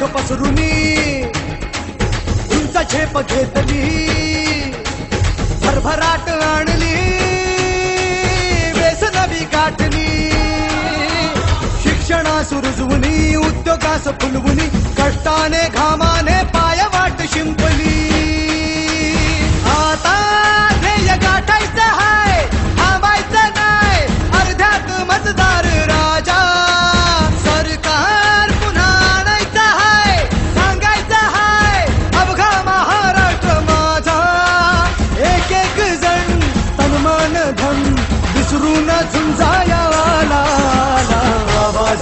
पंख पसरुनी उंच झेप घेतली भरभराट आणली व्यसनवी गाठली. शिक्षणास रुजवुनी उद्योगास फुलवुनी कष्टाने घामा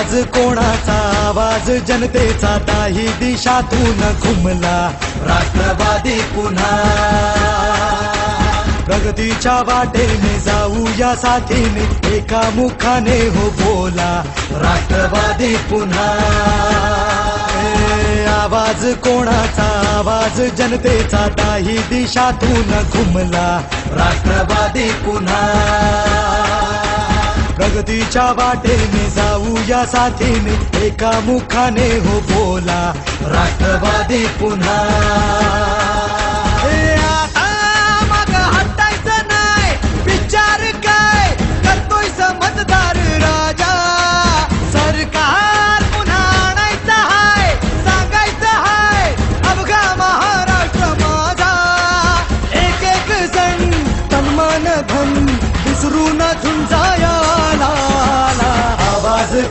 आज आवाज कोणाचा? आवाज जनतेचा. दाही दिशातून घुमला राष्ट्रवादी पुन्हा. प्रगतीच्या वाटेने जाऊ या साथीने एका मुखाने हो बोला राष्ट्रवादी पुन्हा. आवाज कोणाचा? आवाज जनतेचा. दाही दिशातून घुमला राष्ट्रवादी पुन्हा. प्रगतीच्या वाटेने जाऊया साथीने. एका मुखाने हो बोला राष्ट्रवादी पुन्हा.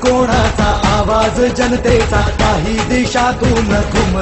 कोणाचा आवाज जनतेचा? काही दिशातून घुमला